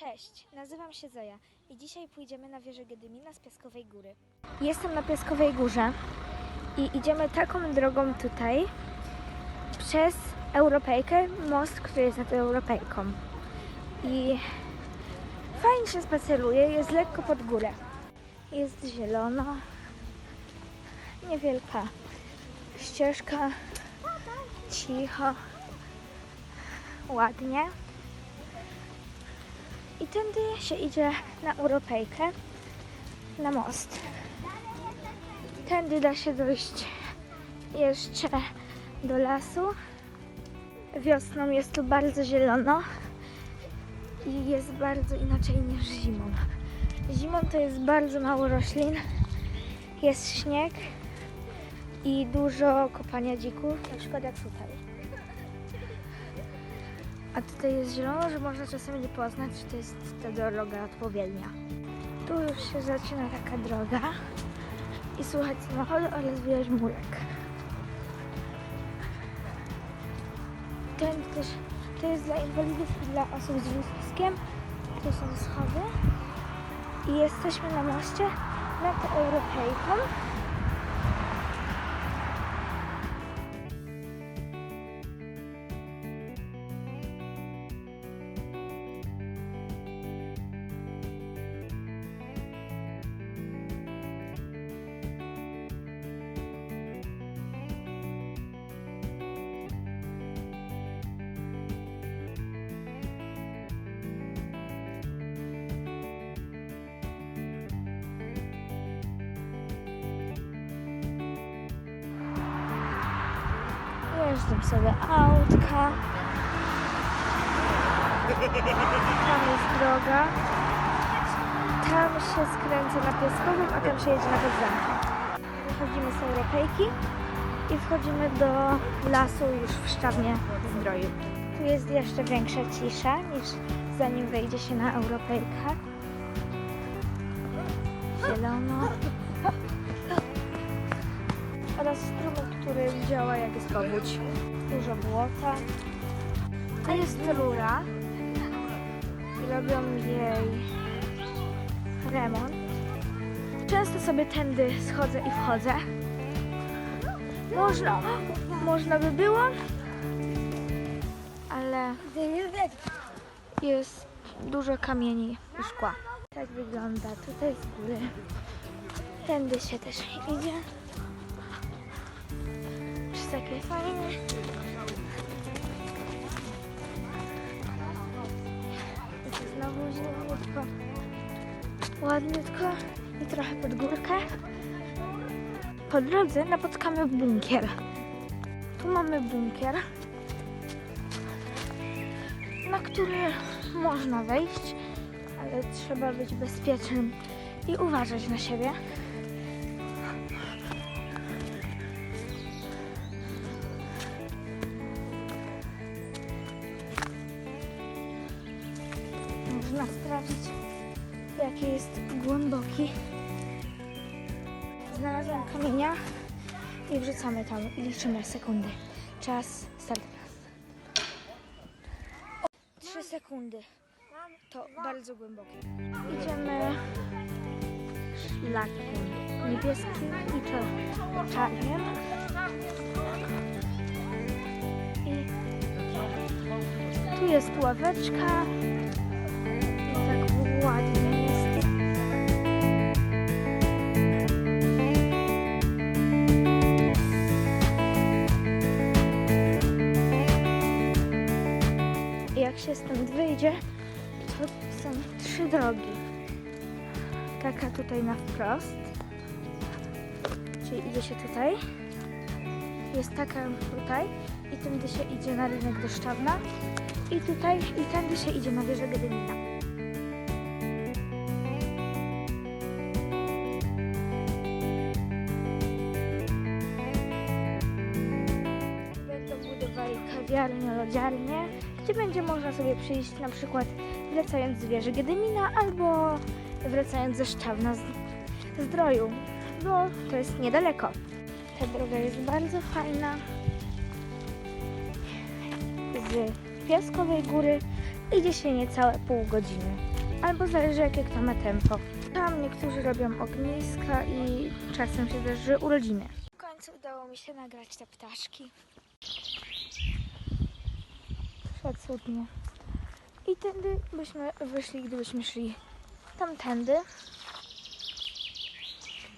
Cześć, nazywam się Zoja i dzisiaj pójdziemy na wieżę Gedymina z Piaskowej Góry. Jestem na Piaskowej Górze i idziemy taką drogą tutaj przez Europejkę, most, który jest nad Europejką. I fajnie się spaceruje, jest lekko pod górę. Jest zielono, niewielka ścieżka, cicho, ładnie. I tędy się idzie na Europejkę, na most. Tędy da się dojść jeszcze do lasu. Wiosną jest tu bardzo zielono i jest bardzo inaczej niż zimą. Zimą to jest bardzo mało roślin, jest śnieg i dużo kopania dzików, na przykład jak tutaj. A tutaj jest zielono, że można czasem nie poznać, czy to jest ta droga odpowiednia. Tu już się zaczyna taka droga i słuchać samochodu oraz widać murek. Ten też, to jest dla inwalidów i dla osób z wózkiem. Tu są schody i jesteśmy na moście nad Europejką. Jeżdżą sobie autka. Tam jest droga. Tam się skręca na Piaskową, a tam się jedzie na Wodzenkę. Wychodzimy z Europejki i wchodzimy do lasu już w Szczawnie Zdroju. Tu jest jeszcze większa cisza niż zanim wejdzie się na Europejkę. Zielono. Oraz strumyk, który działa jak powódź. Dużo błota. To jest rura. Robią jej remont. Często sobie tędy schodzę i wchodzę. Można, można by było, ale jest dużo kamieni i szkła. Tak wygląda tutaj z góry. Tędy się też idzie. Jest takie fajne. Tu znowu zieloniutko. Ładniutko i trochę pod górkę. Po drodze napotkamy bunkier. Tu mamy bunkier, na który można wejść, ale trzeba być bezpiecznym i uważać na siebie. Można sprawdzić, jaki jest głęboki. Znalazłam kamienia i wrzucamy tam i liczymy sekundy. Czas, start. Trzy sekundy. To bardzo głębokie. Idziemy szlakiem niebieskim i czarnym. I tu jest ławeczka. Ładnie jak się stąd wyjdzie, to są trzy drogi. Taka tutaj na wprost, czyli idzie się tutaj. Jest taka tutaj i tędy się idzie na rynek do Szczawna. I tutaj, i tędy się idzie na wieżę Gedymina. Lodziarnię, gdzie będzie można sobie przyjść na przykład wracając z wieży Gedymina albo wracając ze Szczawna z Zdroju, bo to jest niedaleko. Ta droga jest bardzo fajna. Z Piaskowej Góry idzie się niecałe pół godziny. Albo zależy jakie kto ma tempo. Tam niektórzy robią ogniska i czasem się zdarzy urodziny. W końcu udało mi się nagrać te ptaszki. Przecudnie. I tędy byśmy wyszli, gdybyśmy szli tamtędy.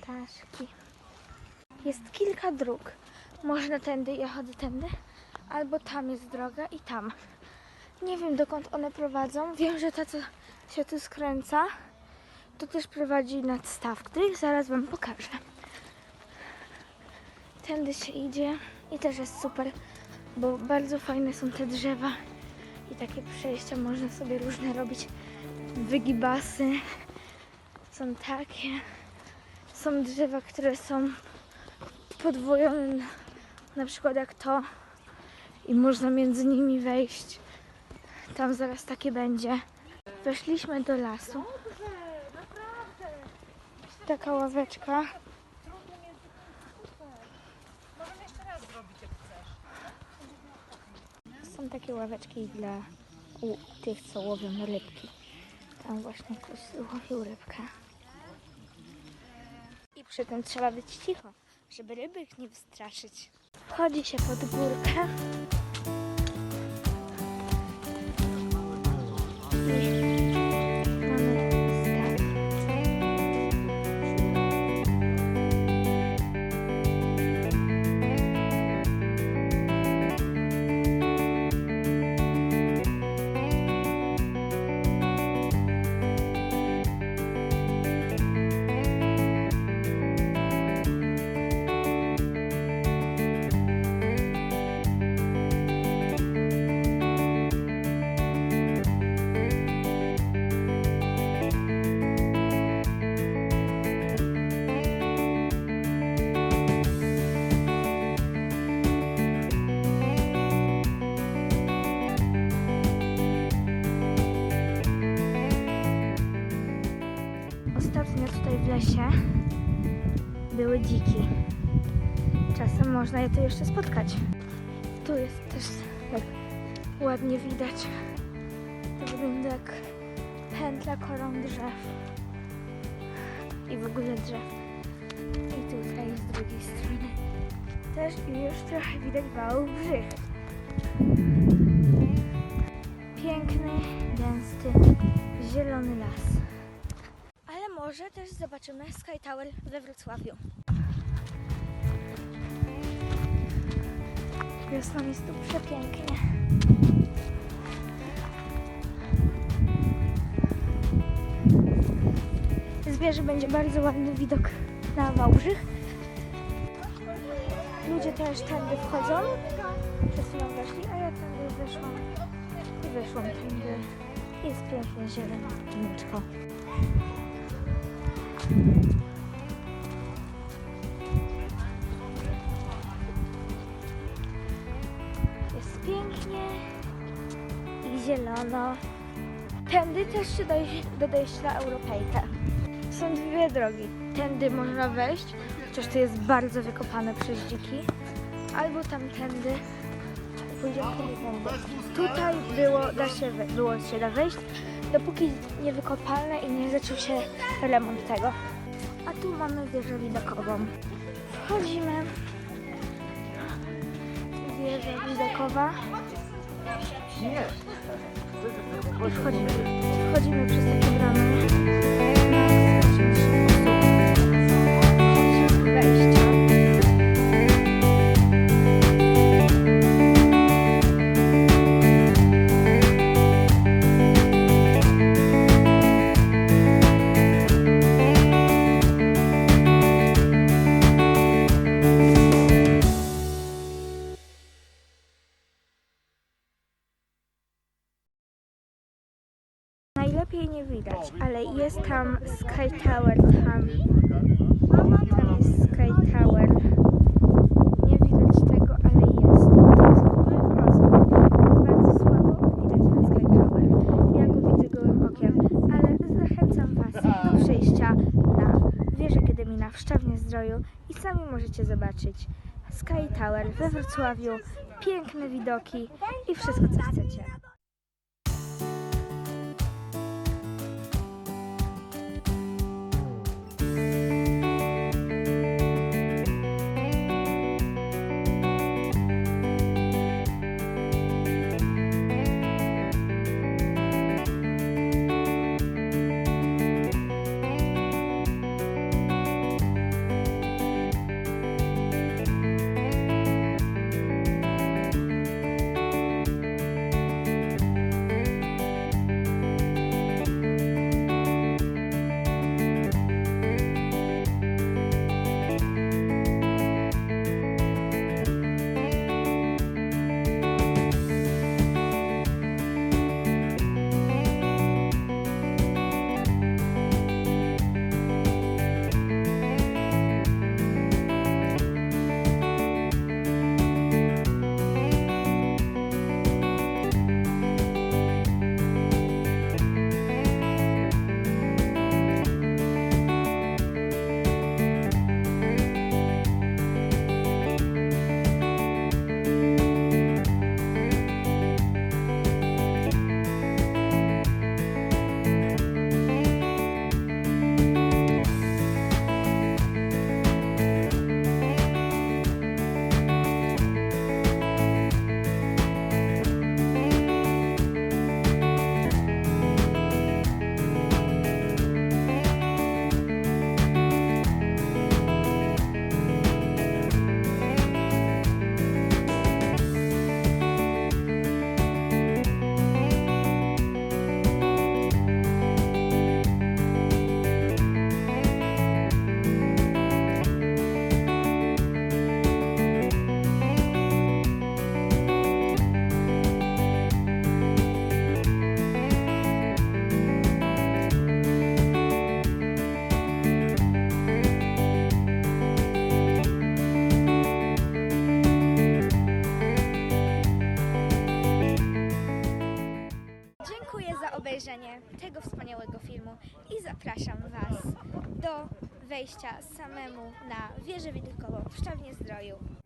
Ptaszki. Jest kilka dróg. Można tędy, ja chodzę tędy, albo tam jest droga i tam. Nie wiem dokąd one prowadzą. Wiem, że ta, co się tu skręca, to też prowadzi nad staw, który zaraz Wam pokażę. Tędy się idzie i też jest super, bo bardzo fajne są te drzewa i takie przejścia można sobie różne robić. Wygibasy są takie. Są drzewa, które są podwojone, na przykład jak to i można między nimi wejść. Tam zaraz takie będzie. Weszliśmy do lasu. Taka ławeczka. Są takie ławeczki dla tych, co łowią rybki. Tam właśnie ktoś łowił rybkę. I przy tym trzeba być cicho, żeby ryby nie wystraszyć. Wchodzi się pod górkę. Lesie były dziki. Czasem można je tu jeszcze spotkać. Tu jest też ładnie widać. To wygląda jak pętla koron drzew. I w ogóle drzew. I tutaj z drugiej strony też już trochę widać Wałbrzych. Piękny, gęsty, zielony las. Może też zobaczymy Sky Tower we Wrocławiu. Wiosną jest tu przepięknie. Z wieży będzie bardzo ładny widok na Wałbrzych. Ludzie też tędy wchodzą. Przed chwilą weszli, a ja tędy weszłam. I wyszłam tędy. Jest pięknie zielonko. Jest pięknie i zielono. Tędy też się się na Europejkę. Są dwie drogi. Tędy można wejść, chociaż to jest bardzo wykopane przez dziki. Albo tamtędy. Tutaj było, da się, było się da wejść, dopóki nie wykopane i nie zaczął się remont tego. A tu mamy wieżę widokową. Wchodzimy. Wieża widokowa. I wchodzimy. Wchodzimy przez takie bramy. Widać, ale jest tam Sky Tower, tam, tam jest Sky Tower. Nie widać tego, ale jest. To jest w bardzo słabo widać ten Sky Tower. Ja go widzę gołym okiem, ale zachęcam Was do przyjścia na wieżę Gedymina w Szczawnie Zdroju i sami możecie zobaczyć Sky Tower we Wrocławiu, piękne widoki i wszystko co chcecie. Obejrzenie tego wspaniałego filmu i zapraszam Was do wejścia samemu na wieżę widokową w Szczawnie Zdroju.